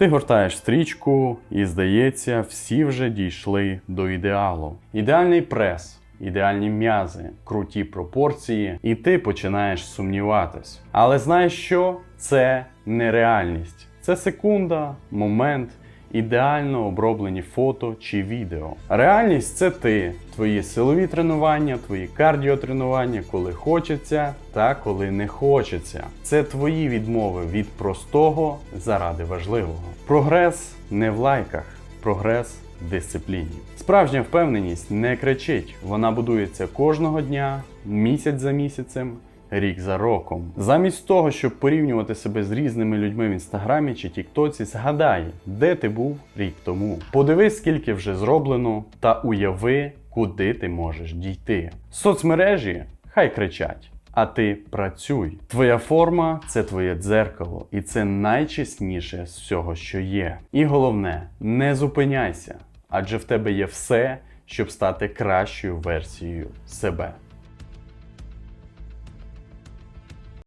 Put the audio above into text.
Ти гортаєш стрічку, і здається, всі вже дійшли до ідеалу. Ідеальний прес, ідеальні м'язи, круті пропорції, і ти починаєш сумніватись. Але знаєш що? Це нереальність. Це секунда, момент, ідеально оброблені фото чи відео. Реальність це ти, твої силові тренування, твої кардіотренування, коли хочеться та коли не хочеться. Це твої відмови від простого заради важливого. Прогрес не в лайках, прогрес в дисципліні. Справжня впевненість не кричить, вона будується кожного дня, місяць за місяцем. Рік за роком. Замість того, щоб порівнювати себе з різними людьми в інстаграмі чи Тіктоці, згадай, де ти був рік тому. Подивись, скільки вже зроблено, та уяви, куди ти можеш дійти. Соцмережі хай кричать. А ти працюй. Твоя форма це твоє дзеркало, і це найчесніше з всього, що є. І головне, не зупиняйся, адже в тебе є все, щоб стати кращою версією себе.